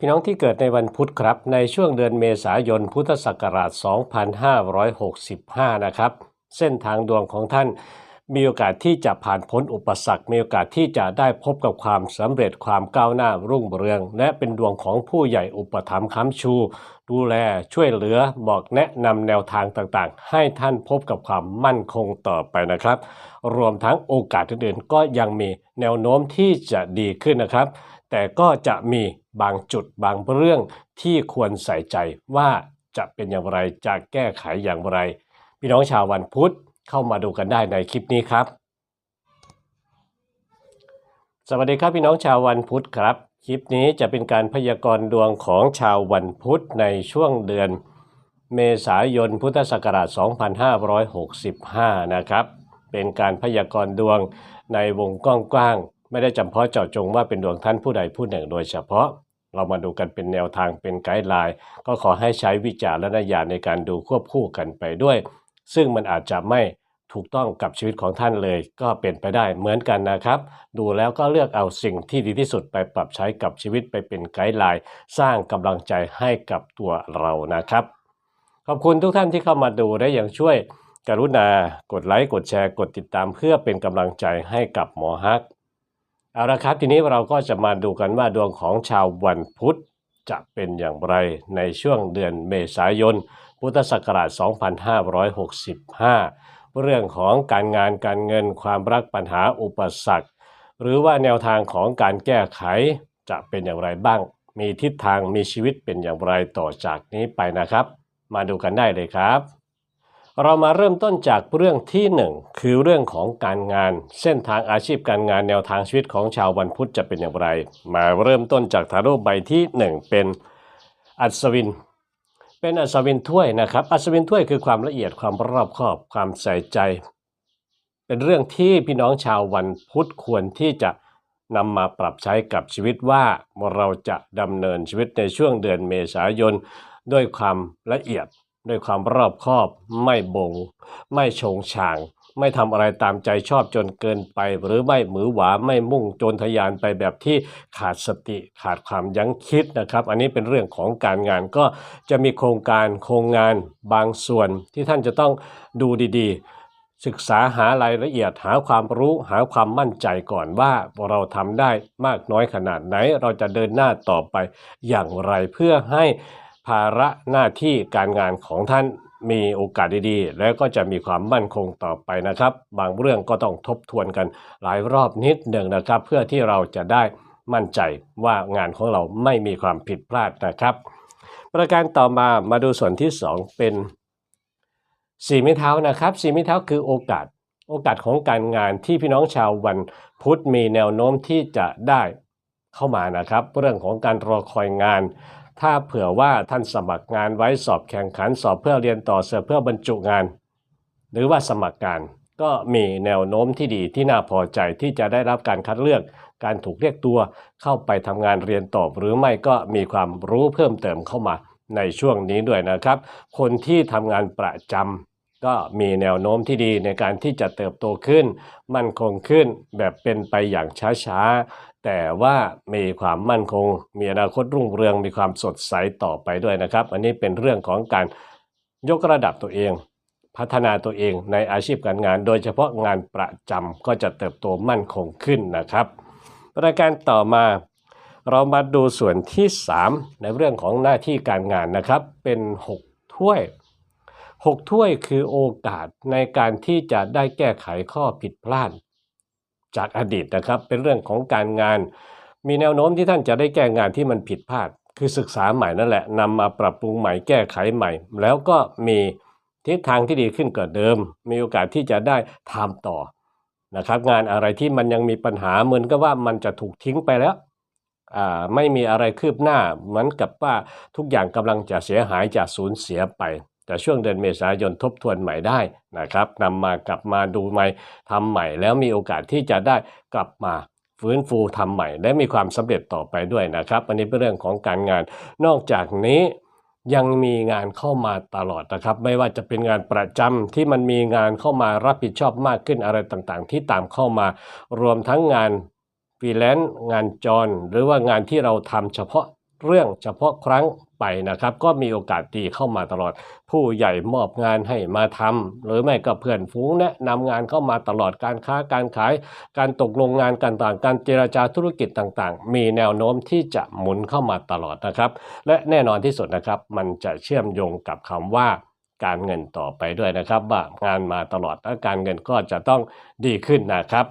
พี่น้องที่เกิดในวันพุธครับ ในช่วงเดือนเมษายนพุทธศักราช 2565 นะครับ เส้นทางดวงของท่านมีโอกาสที่จะผ่านพ้นอุปสรรค มีโอกาสที่จะได้พบกับความสำเร็จความก้าวหน้ารุ่งเรือง และเป็นดวงของผู้ใหญ่อุปถัมภ์ค้ำชู ดูแลช่วยเหลือบอกแนะนำแนวทางต่างๆ ให้ท่านพบกับความมั่นคงต่อไปนะครับ รวมทั้งโอกาสอื่นๆก็ยังมีแนวโน้มที่จะดีขึ้นนะครับ แต่ก็จะมีบางจุดบางเรื่องที่ควรใส่ใจว่าจะเป็นอย่างไรจะแก้ไขอย่างไร พี่น้องชาววันพุธเข้ามาดูกันได้ในคลิปนี้ครับ สวัสดีครับพี่น้องชาววันพุธครับ คลิปนี้จะเป็นการพยากรณ์ดวงของชาววันพุธในช่วงเดือน เมษายนพุทธศักราช 2565 นะครับ เป็นการพยากรณ์ดวงในวงกว้าง ไม่ได้จำเพาะเจาะจงว่าเป็นดวงท่านผู้ใดผู้หนึ่งโดยเฉพาะ เรามาดูกันเป็นแนวทางเป็นไกด์ไลน์ ก็ขอให้ใช้วิจารณญาณในการดูควบคู่กันไปด้วย ซึ่งมันอาจจะไม่ถูกต้องกับชีวิตของท่านเลยก็เป็นไปได้เหมือนกันนะครับ ดูแล้วก็เลือกเอาสิ่งที่ดีที่สุดไปปรับใช้กับชีวิตไปเป็นไกด์ไลน์ สร้างกำลังใจให้กับตัวเรานะครับ ขอบคุณทุกท่านที่เข้ามาดูและยังช่วย กรุณากดไลค์กดแชร์กดติดตามเพื่อเป็นกำลังใจให้กับหมอฮัก เอาละครับ ทีนี้เราก็จะมาดูกันว่าดวงของชาววันพุธจะเป็นอย่างไรในช่วงเดือนเมษายน พุทธศักราช 2565 เรื่องของการงานการเงินความรักปัญหาอุปสรรค หรือว่าแนวทางของการแก้ไขจะเป็นอย่างไรบ้าง มีทิศทางมีชีวิตเป็นอย่างไรต่อจากนี้ไปนะครับ มาดูกันได้เลยครับ เรามาเริ่มต้นจากเรื่องที่หนึ่งคือเรื่องของการงาน เส้นทางอาชีพการงานแนวทางชีวิตของชาววันพุธจะเป็นอย่างไร มาเริ่มต้นจากทาโร่ใบที่หนึ่งเป็นอัศวิน เป็นอัศวินถ้วยนะครับ อัศวินถ้วยคือความละเอียดความรอบคอบความใส่ใจ เป็นเรื่องที่พี่น้องชาววันพุธควรที่จะนำมาปรับใช้กับชีวิตว่าเราจะดำเนินชีวิตในช่วงเดือนเมษายน ด้วยความละเอียด ด้วยความรอบคอบไม่บง ไม่ชงช่าง ไม่ทำอะไรตามใจชอบจนเกินไป หรือไม่หมือหวาไม่มุ่งจรทะยานไปแบบที่ขาดสติขาดความยั้งคิดนะครับ อันนี้เป็นเรื่องของการงานก็จะมีโครงการโครงงานบางส่วนที่ท่านจะต้องดูดีๆศึกษาหารายละเอียดหาความรู้หาความมั่นใจก่อนว่าเราทำได้มากน้อยขนาดไหน เราจะเดินหน้าต่อไปอย่างไรเพื่อให้ ภาระหน้าที่การงานของท่านมีโอกาสดีๆ แล้วก็จะมีความมั่นคงต่อไปนะครับ บางเรื่องก็ต้องทบทวนกันหลายรอบนิดหนึ่งนะครับ เพื่อที่เราจะได้มั่นใจว่างานของเราไม่มีความผิดพลาดนะครับ ประการต่อมามาดูส่วนที่สองเป็นสีไม้เท้านะครับสีไม้เท้าคือโอกาส โอกาสของการงานที่พี่น้องชาววันพุธมีแนวโน้มที่จะได้เข้ามานะครับ เรื่องของการรอคอยงาน ถ้าเผื่อว่าท่านสมัครงานไว้สอบแข่งขันสอบเพื่อเรียนต่อเสือเพื่อบรรจุงาน หรือว่าสมัครงานก็มีแนวโน้มที่ดีที่น่าพอใจที่จะได้รับการคัดเลือก การถูกเรียกตัวเข้าไปทำงานเรียนต่อหรือไม่ก็มีความรู้เพิ่มเติมเข้ามาในช่วงนี้ด้วยนะครับ คนที่ทำงานประจำ ก็มีแนวโน้มที่ดีในการที่จะเติบโตขึ้น มั่นคงขึ้นแบบเป็นไปอย่างช้าๆ แต่ว่ามีความมั่นคง มีอนาคตรุ่งเรืองมีความสดใสต่อไปด้วยนะครับ อันนี้เป็นเรื่องของการยกระดับตัวเอง พัฒนาตัวเองในอาชีพการงาน โดยเฉพาะงานประจำก็จะเติบโตมั่นคงขึ้นนะครับ ปรายการต่อมาเรามาดูส่วนที่ 3 ในเรื่องของหน้าที่การงานนะครับ เป็น 6 ถ้วย 6 ถ้วยคือโอกาสในการที่จะได้แก้ไขข้อผิดพลาด จากอดีตนะครับเป็นเรื่องของการงาน มีแนวโน้มที่ท่านจะได้แก้งานที่มันผิดพลาด คือศึกษาใหม่นั่นแหละนำมาปรับปรุงใหม่แก้ไขใหม่ แล้วก็มีทิศทางที่ดีขึ้นกว่าเดิม มีโอกาสที่จะได้ทำต่อนะครับงานอะไรที่มันยังมีปัญหาเหมือนกับว่ามันจะถูกทิ้งไปแล้วไม่มีอะไรคืบหน้าเหมือนกับว่าทุกอย่างกำลังจะเสียหายจะสูญเสียไป แต่ช่วงเดือนเมษายนทบทวนใหม่ได้นะครับนำมากลับมาดูใหม่ทำใหม่ แล้วมีโอกาสที่จะได้กลับมาฟื้นฟูทำใหม่ และมีความสำเร็จต่อไปด้วยนะครับ อันนี้เป็นเรื่องของการงาน นอกจากนี้ยังมีงานเข้ามาตลอดนะครับ ไม่ว่าจะเป็นงานประจำที่มันมีงานเข้ามารับผิดชอบมากขึ้นอะไรต่างๆ ที่ตามเข้ามา รวมทั้งงานฟรีแลนซ์งานจร หรือว่างานที่เราทำเฉพาะ เรื่องเฉพาะครั้งไปนะครับ ก็มีโอกาสดีเข้ามาตลอด ผู้ใหญ่มอบงานให้มาทำหรือไม่ก็เพื่อนฝูงแนะนำงานเข้ามาตลอดการค้าการขาย การตกลงงานกันต่างการเจรจาธุรกิจต่างๆ มีแนวโน้มที่จะหมุนเข้ามาตลอดนะครับ และแน่นอนที่สุดนะครับมันจะเชื่อมโยงกับคำว่าการเงินต่อไปด้วยนะครับว่างานมาตลอดและการเงินก็จะต้องดีขึ้นนะครับ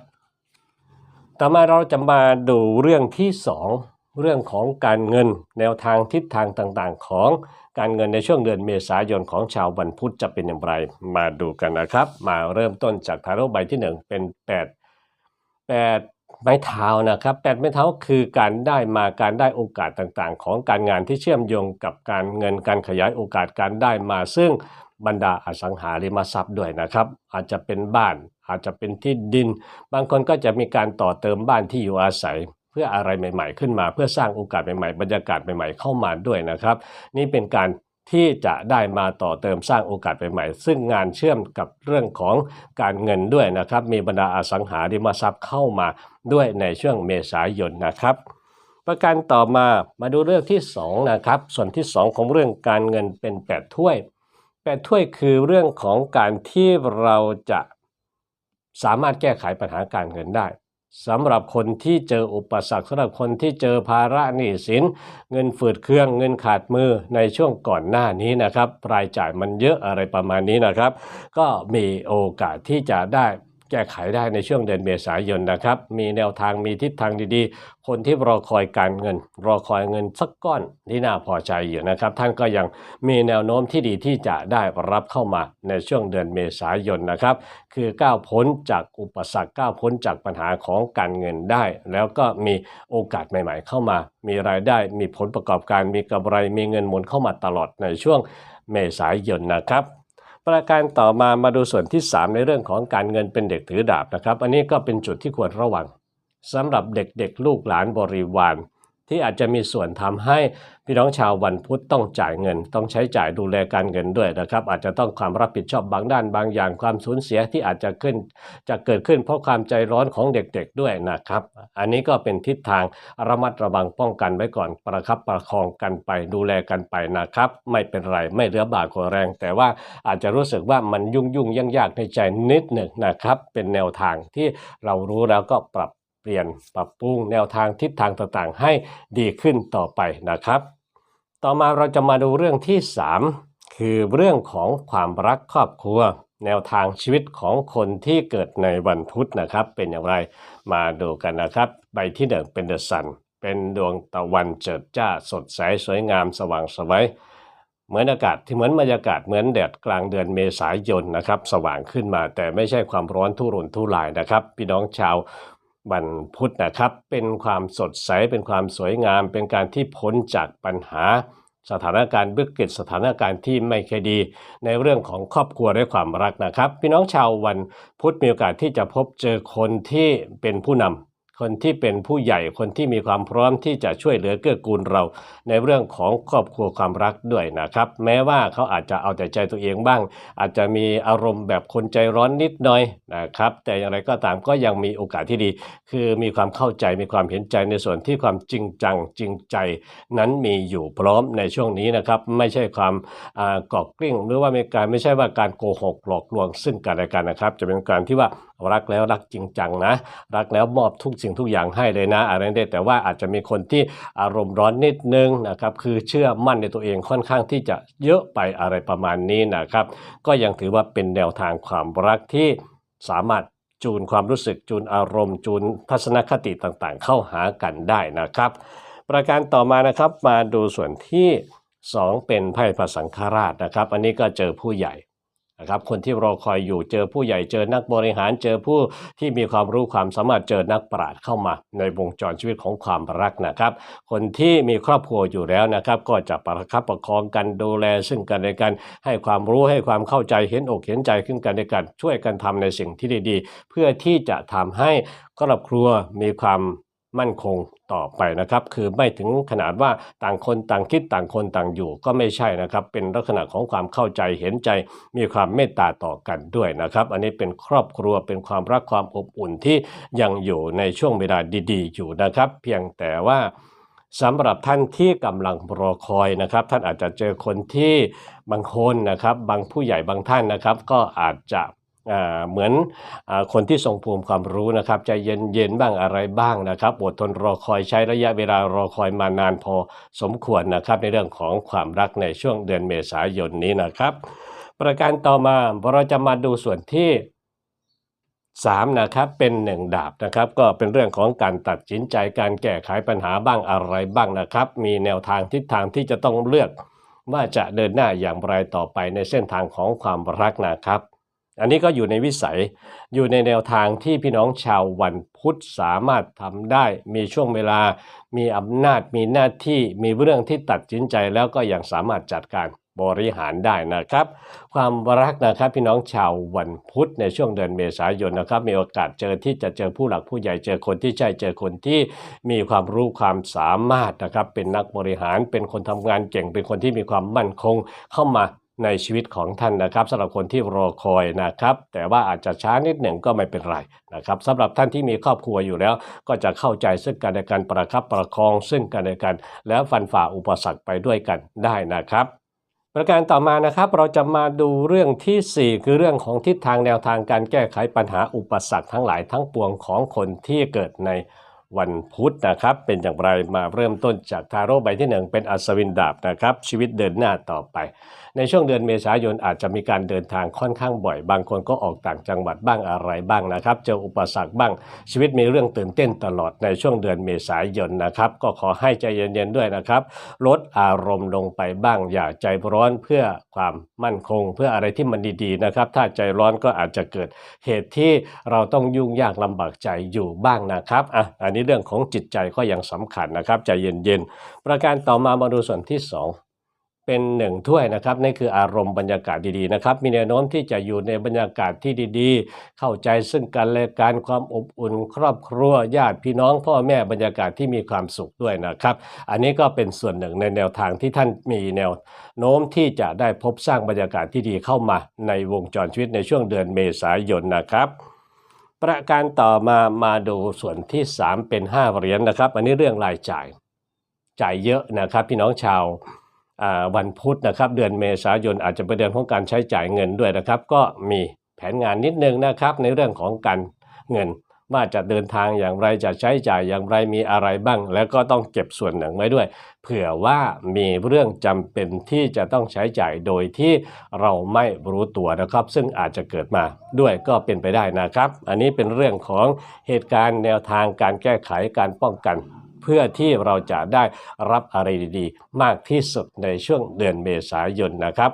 ต่อมาเราจะมาดูเรื่องที่ 2 เรื่องของการเงินแนวทางทิศทางต่างๆ ของการเงินในช่วงเดือนเมษายนของชาววันพุธจะเป็นอย่างไร มาดูกันนะครับ มาเริ่มต้นจากทาโร่ใบที่ 1 เป็น 8 8 ไม้เท้านะครับแปดไม้เท้าคือการได้มาการได้โอกาสต่างๆ ของการงานที่เชื่อมโยงกับการเงินการขยายโอกาสการได้มา ซึ่งบรรดาอสังหาริมทรัพย์ด้วยนะครับ อาจจะเป็นบ้านอาจจะเป็นที่ดิน บางคนก็จะมีการต่อเติมบ้านที่อยู่อาศัย พื่ออะไรใหม่ ๆ ขึ้นมา เพื่อสร้างโอกาสใหม่ๆ บรรยากาศใหม่ๆเข้ามาด้วยนะครับ นี่เป็นการที่จะได้มาต่อเติมสร้างโอกาสใหม่ๆ ซึ่งงานเชื่อมกับเรื่องของการเงินด้วยนะครับ มีบรรดาอสังหาริมทรัพย์เข้ามาด้วยในช่วงเมษายนนะครับ ประการต่อมามาดูเรื่องที่ 2 นะครับ ส่วนที่ 2 ของเรื่องการเงินเป็น 8 ถ้วย 8 ถ้วยคือเรื่องของการที่เราจะสามารถแก้ไขปัญหาการเงินได้ สำหรับคนที่เจออุปสรรคสำหรับคนที่เจอภาระหนี้สิน เงินฝืดเครื่องเงินขาดมือในช่วงก่อนหน้านี้นะครับรายจ่ายมันเยอะอะไรประมาณนี้นะครับ ก็มีโอกาสที่จะได้ แก้ไขได้ในช่วงเดือนเมษายนนะครับ มีแนวทางมีทิศทางดีๆ คนที่รอคอยการเงิน รอคอยเงินสักก้อนที่น่าพอใจอยู่นะครับ ท่านก็ยังมีแนวโน้มที่ดีที่จะได้รับเข้ามาในช่วงเดือนเมษายนนะครับ คือก้าวพ้นจากอุปสรรคก้าวพ้นจากปัญหาของการเงินได้ แล้วก็มีโอกาสใหม่ ๆ เข้ามา มีรายได้มีผลประกอบการมีกำไรมีเงินหมุนเข้ามาตลอดในช่วงเมษายนนะครับ ประการต่อมามาดูส่วนที่ 3 ในเรื่องของการเงินเป็นเด็กถือดาบนะครับ อันนี้ก็เป็นจุดที่ควรระวังสำหรับเด็กๆ ลูกหลานบริวาร ที่อาจจะมีส่วนทำให้พี่น้องชาววันพุธต้องจ่ายเงิน ต้องใช้จ่ายดูแลการเงินด้วยนะครับ อาจจะต้องความรับผิดชอบบางด้านบางอย่างความสูญเสียที่อาจจะขึ้นจะเกิดขึ้นเพราะความใจร้อนของเด็กๆด้วยนะครับ อันนี้ก็เป็นทิศทางระมัดระวังป้องกันไว้ก่อนประคับประคองกันไปดูแลกันไปนะครับ ไม่เป็นไรไม่เหลือบาดกว่าแรง แต่ว่าอาจจะรู้สึกว่ามันยุ่งยุ่งยากยากๆในใจนิดหนึ่งนะครับ เป็นแนวทางที่เรารู้แล้วก็ปรับ เปลี่ยนปรับปรุงแนวทางทิศทางต่างๆ ให้ดีขึ้นต่อไปนะครับ ต่อมาเราจะมาดูเรื่องที่ 3 คือเรื่องของความรักครอบครัว แนวทางชีวิตของคนที่เกิดในวันพุธนะครับ เป็นอย่างไรมาดูกันนะครับ ใบที่หนึ่งเป็นเดอะซันเป็นดวงตะวันเจิดจ้าสดใสสวยงามสว่างไสวัยเหมือนอากาศที่เหมือนบรรยากาศเหมือนแดดกลางเดือนเมษายนนะครับ สว่างขึ้นมาแต่ไม่ใช่ความร้อนทุรนทุรายนะครับ พี่น้องชาว วันพุธนะครับ เป็นความสดใสเป็นความสวยงาม เป็นการที่พ้นจากปัญหา สถานการณ์วิกฤตสถานการณ์ที่ไม่ค่อยดี ในเรื่องของครอบครัวและความรักนะครับ พี่น้องชาววันพุธมีโอกาสที่จะพบเจอคนที่เป็นผู้นำ คนที่เป็นผู้ใหญ่คนที่มีความพร้อมที่จะช่วยเหลือเกื้อกูลเรา ในเรื่องของครอบครัวความรักด้วยนะครับ แม้ว่าเขาอาจจะเอาแต่ใจตัวเองบ้าง อาจจะมีอารมณ์แบบคนใจร้อนนิดหน่อยนะครับ แต่อย่างไรก็ตามก็ยังมีโอกาสที่ดี คือมีความเข้าใจมีความเห็นใจในส่วนที่ความจริงจังจริงใจ นั้นมีอยู่พร้อมในช่วงนี้นะครับ ไม่ใช่ความอ่ากอกกลิ้งหรือว่ามีการไม่ใช่ว่าการโกหกหลอกลวงซึ่งกันและกันนะครับ จะเป็นการที่ว่า รักแล้วรักจริงจังนะ รักแล้วมอบทุกสิ่งทุกอย่างให้เลยนะอะไรได้แต่ว่าอาจจะมีคนที่อารมณ์ร้อนนิดนึงนะครับคือเชื่อมั่นในตัวเองค่อนข้างที่จะเยอะไปอะไรประมาณนี้นะครับ ก็ยังถือว่าเป็นแนวทางความรักที่สามารถจูนความรู้สึกจูนอารมณ์จูนทัศนคติต่างๆ เข้าหากันได้นะครับ ประการต่อมานะครับมาดูส่วนที่ 2 เป็นไพ่พระสังฆราชนะครับ อันนี้ก็เจอผู้ใหญ่ นะครับคนที่รอคอยอยู่เจอผู้ใหญ่เจอนักบริหารเจอผู้ที่มีความรู้ความสามารถเจอนักปราชญ์เข้ามา ในวงจรชีวิตของความรักนะครับ คนที่มีครอบครัวอยู่แล้วนะครับ ก็จะประคับประคองกันดูแล ซึ่งกันและกันให้ความรู้ให้ความเข้าใจเห็นอกเห็นใจขึ้นกันและกันช่วยกันทำในสิ่งที่ดีๆ เพื่อที่จะทำให้ครอบครัวมีความ มั่นคงต่อไปนะครับ คือไม่ถึงขนาดว่าต่างคนต่างคิดต่างคนต่างอยู่ก็ไม่ใช่นะครับ เป็นลักษณะของความเข้าใจเห็นใจ มีความเมตตาต่อกันด้วยนะครับ อันนี้เป็นครอบครัวเป็นความรักความอบอุ่นที่ยังอยู่ในช่วงเวลาดีๆ อยู่นะครับ เพียงแต่ว่าสำหรับท่านที่กำลังรอคอยนะครับ ท่านอาจจะเจอคนที่บางคนนะครับ บางผู้ใหญ่บางท่านนะครับ ก็อาจจะ เหมือนอคนที่ทรงภูมิความรู้นะครับใจเย็นๆบ้างอะไรบ้างนะครับอดทนรอคอยใช้ระยะเวลารอคอยมานานพอสมควรนะครับในเรื่องของความรักในช่วงเดือนเมษายนนี้นะครับ ประการต่อมาเราจะมาดูส่วนที่3นะครับเป็นหนึ่งดาบนะครับก็เป็นเรื่องของการตัดสินใจการแก้ไขปัญหาบ้างอะไรบ้างนะครับ มีแนวทางทิศทางที่จะต้องเลือก ว่าจะเดินหน้าอย่างไรต่อไปในเส้นทางของความรักนะครับ อันนี้ก็อยู่ในวิสัยอยู่ในแนวทางที่พี่น้องชาววันพุธสามารถทำได้ มีช่วงเวลา มีอำนาจ มีหน้าที่มีเรื่องที่ตัดสินใจแล้วก็ยังสามารถจัดการบริหารได้นะครับ ความรักนะครับพี่น้องชาววันพุธในช่วงเดือนเมษายนนะครับ มีโอกาสเจอที่จะเจอผู้หลักผู้ใหญ่เจอคนที่ใช่เจอคนที่มีความรู้ความสามารถนะครับ เป็นนักบริหารเป็นคนทำงานเก่งเป็นคนที่มีความมั่นคงเข้ามา ในชีวิตของท่านนะครับสำหรับคนที่รอคอยนะครับ แต่ว่าอาจจะช้านิดหนึ่งก็ไม่เป็นไรนะครับสำหรับท่านที่มีครอบครัวอยู่แล้ว ก็จะเข้าใจซึ่งกันและกันประคับประคองซึ่งกันและกัน แล้วฟันฝ่าอุปสรรคไปด้วยกันได้นะครับ ประการต่อมานะครับเราจะมาดูเรื่องทีสี่4 คือเรื่องของทิศทางแนวทางการแก้ไขปัญหาอุปสรรคทั้งหลายทั้งปวงของคนที่เกิดในวันพุธนะครับ เป็นอย่างไรมาเริ่มต้นจากทาโร่ใบที่หนึ่งเป็นอัศวินดาบนะครับชีวิตเดินหน้าต่อไปในช่วงเดือนเมษายนอาจจะมีการเดินทางค่อนข้างบ่อย บางคนก็ออกต่างจังหวัดบ้างอะไรบ้างนะครับ เจออุปสรรคบ้าง ชีวิตมีเรื่องตื่นเต้นตลอดในช่วงเดือนเมษายนนะครับ ก็ขอให้ใจเย็นๆด้วยนะครับ ลดอารมณ์ลงไปบ้างอย่าใจร้อนเพื่อความมั่นคง เพื่ออะไรที่มันดีๆนะครับ ถ้าใจร้อนก็อาจจะเกิดเหตุที่เราต้องยุ่งยากลำบากใจอยู่บ้างนะครับอะอันนี้เรื่องของจิตใจก็ยังสำคัญนะครับ ใจเย็นๆประการต่อมามาดูส่วนที่สอง เป็นหนึ่งถ้วยนะครับนี่คืออารมณ์บรรยากาศดีๆนะครับ มีแนวโน้มที่จะอยู่ในบรรยากาศที่ดีๆ เข้าใจซึ่งกันและกันความอบอุ่น ครอบครัวญาติพี่น้องพ่อแม่บรรยากาศที่มีความสุขด้วยนะครับ อันนี้ก็เป็นส่วนหนึ่งในแนวทางที่ท่านมีแนวโน้มที่จะได้พบสร้างบรรยากาศที่ดีเข้ามาในวงจรชีวิตในช่วงเดือนเมษายนนะครับประการต่อมามาดูส่วนที่ 3 เป็น 5 เหรียญนะครับ อันนี้เรื่องรายจ่าย จ่ายเยอะนะครับ พี่น้องชาว วันพุธนะครับเดือนเมษายนอาจจะเป็นเดือนของการใช้จ่ายเงินด้วยนะครับ ก็มีแผนงานนิดนึงนะครับในเรื่องของการเงิน ว่าจะเดินทางอย่างไรจะใช้จ่ายอย่างไรมีอะไรบ้าง แล้วก็ต้องเก็บส่วนหนึ่งไว้ด้วย เผื่อว่ามีเรื่องจำเป็นที่จะต้องใช้จ่ายโดยที่เราไม่รู้ตัวนะครับ ซึ่งอาจจะเกิดมาด้วยก็เป็นไปได้นะครับ อันนี้เป็นเรื่องของเหตุการณ์แนวทางการแก้ไขการป้องกัน พื่อที่เราจะได้รับอะไรดีๆ มากที่สุดในช่วงเดือนเมษายนนะครับ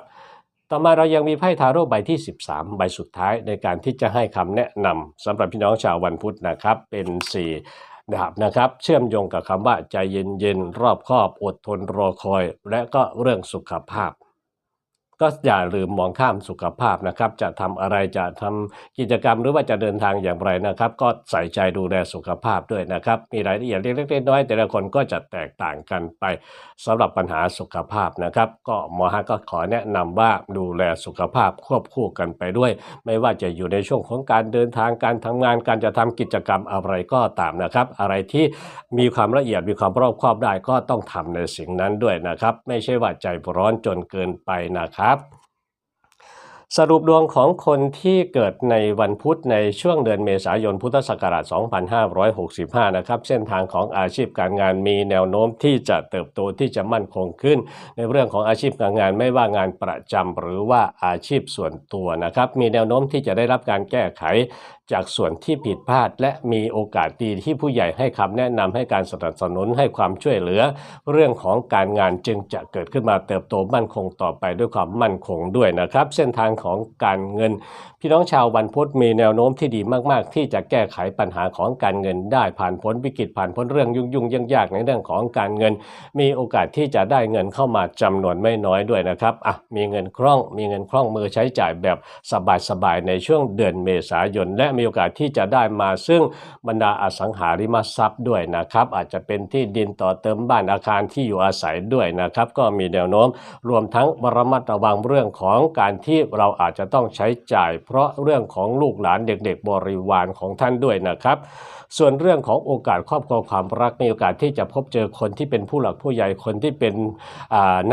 ต่อมาเรายังมีไพ่ทาโร่ใบที่ 13 ใบสุดท้ายในการที่จะให้คำแนะนำสำหรับพี่น้องชาววันพุธนะครับ เป็น 4ดาบนะครับเชื่อมโยงกับคำว่าใจเย็นๆรอบคอบอดทนรอคอย และก็เรื่องสุขภาพ ก็อย่าลืมมองข้ามสุขภาพนะครับ จะทำอะไรจะทำกิจกรรมหรือว่าจะเดินทางอย่างไรนะครับ ก็ใส่ใจดูแลสุขภาพด้วยนะครับ มีรายละเอียดเล็กๆน้อยๆแต่ละคนก็จะแตกต่างกันไปสำหรับปัญหาสุขภาพนะครับ ก็หมอฮะก็ขอแนะนำว่าดูแลสุขภาพควบคู่กันไปด้วย ไม่ว่าจะอยู่ในช่วงของการเดินทางการทำงานการจะทำกิจกรรมอะไรก็ตามนะครับ อะไรที่มีความละเอียดมีความรอบคอบได้ก็ต้องทำในสิ่งนั้นด้วยนะครับ ไม่ใช่ว่าใจร้อนจนเกินไปนะครับสรุปดวงของคนที่เกิดในวันพุธในช่วงเดือนเมษายนพุทธศักราช 2565 นะครับ เส้นทางของอาชีพการงานมีแนวโน้มที่จะเติบโตที่จะมั่นคงขึ้น ในเรื่องของอาชีพการงานไม่ว่างานประจำหรือว่าอาชีพส่วนตัวนะครับ มีแนวโน้มที่จะได้รับการแก้ไขจากส่วนที่ผิดพลาด และมีโอกาสดีที่ผู้ใหญ่ให้คำแนะนำให้การสนับสนุนให้ความช่วยเหลือ เรื่องของการงานจึงจะเกิดขึ้นมาเติบโตมั่นคงต่อไปด้วยความมั่นคงด้วยนะครับ เส้นทางของการเงิน พี่น้องชาววันพุธมีแนวโน้มที่ดีมากๆ ที่จะแก้ไขปัญหาของการเงินได้ผ่านพ้นวิกฤตผ่านพ้นเรื่องยุ่งๆยากในเรื่องของการเงิน มีโอกาสที่จะได้เงินเข้ามาจำนวนไม่น้อยด้วยนะครับอะมีเงินคล่องมีเงินคล่องมือใช้จ่ายแบบสบายๆในช่วงเดือนเมษายนและมีโอกาสที่จะได้มาซึ่งบรรดาอสังหาริมทรัพย์ด้วยนะครับ อาจจะเป็นที่ดินต่อเติมบ้านอาคารที่อยู่อาศัยด้วยนะครับ ก็มีแนวโน้มรวมทั้งระมัดระวังเรื่องของการที่เราอาจจะต้องใช้จ่าย เพราะเรื่องของลูกหลานเด็กๆ บริวารของท่านด้วยนะครับ ส่วนเรื่องของโอกาสครอบครัวความรักมีโอกาสที่จะพบเจอคนที่เป็นผู้หลักผู้ใหญ่คนที่เป็น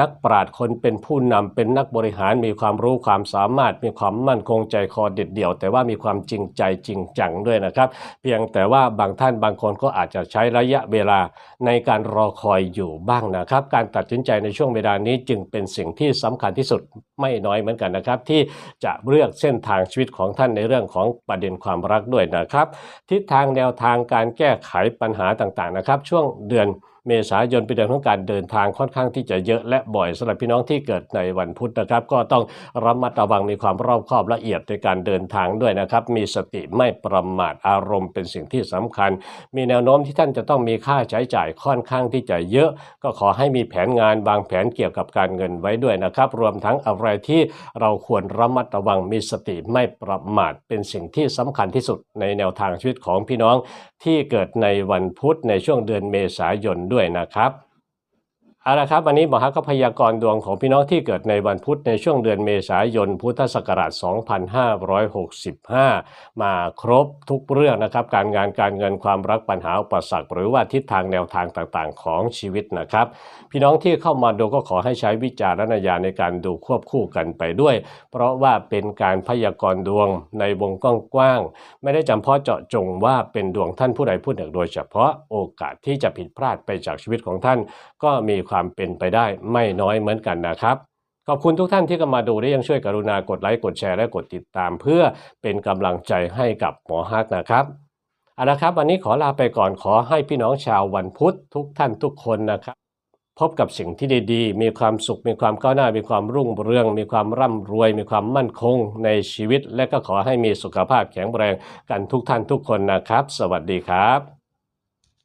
นักปราชญ์คนเป็นผู้นำเป็นนักบริหารมีความรู้ความสามารถมีความมั่นคงใจคอเด็ดเดี่ยว แต่ว่ามีความจริงใจจริงจังด้วยนะครับ เพียงแต่ว่าบางท่านบางคนก็อาจจะใช้ระยะเวลาในการรอคอยอยู่บ้างนะครับ การตัดสินใจในช่วงเวลานี้จึงเป็นสิ่งที่สำคัญที่สุดไม่น้อยเหมือนกันนะครับ ที่จะเลือกเส้นทางชีวิตของท่านในเรื่องของประเด็นความรักด้วยนะครับ ทิศทางแนวทางการแก้ไขปัญหาต่างๆนะครับ ช่วงเดือน เมษายนเป็นเดือนของการเดินทางค่อนข้างที่จะเยอะและบ่อยสำหรับพี่น้องที่เกิดในวันพุธนะครับ ก็ต้องระมัดระวังมีความรอบคอบละเอียดในการเดินทางด้วยนะครับ มีสติไม่ประมาทอารมณ์เป็นสิ่งที่สำคัญ มีแนวโน้มที่ท่านจะต้องมีค่าใช้จ่ายค่อนข้างที่จะเยอะ ก็ขอให้มีแผนงานวางแผนเกี่ยวกับการเงินไว้ด้วยนะครับ รวมทั้งอะไรที่เราควรระมัดระวังมีสติไม่ประมาทเป็นสิ่งที่สำคัญที่สุดในแนวทางชีวิตของพี่น้องที่เกิดในวันพุธในช่วงเดือนเมษายนด้วยนะครับ เอาละครับวันนี้หมอฮักก็พยากรณ์ดวงของพี่น้องที่เกิดในวันพุธในช่วงเดือนเมษายนพุทธศักราช 2565 มาครบทุกเรื่องนะครับ การงานการเงินความรักปัญหาอุปสรรคหรือว่าทิศทางแนวทางต่างๆ ของชีวิตนะครับ พี่น้องที่เข้ามาดูก็ขอให้ใช้วิจารณญาณในการดูควบคู่กันไปด้วย เพราะว่าเป็นการพยากรณ์ดวงในวงกว้างๆไม่ได้จำเพาะเจาะจงว่าเป็นดวงท่านผู้ใดผู้หนึ่งโดยเฉพาะโอกาสที่จะผิดพลาดไปจากชีวิตของท่านก็มีความเป็นไปได้ไม่น้อยเหมือนกันนะครับ ขอบคุณทุกท่านที่เข้ามาดูและยังช่วยกรุณากดไลค์กดแชร์และกดติดตาม เพื่อเป็นกำลังใจให้กับหมอฮักนะครับเอาละครับวันนี้ขอลาไปก่อนขอให้พี่น้องชาววันพุธทุกท่านทุกคนนะครับ พบกับสิ่งที่ดีๆ มีความสุข มีความก้าวหน้า มีความรุ่งเรือง มีความร่ำรวย มีความมั่นคงในชีวิต และก็ขอให้มีสุขภาพแข็งแรงกันทุกท่านทุกคนนะครับ สวัสดีครับ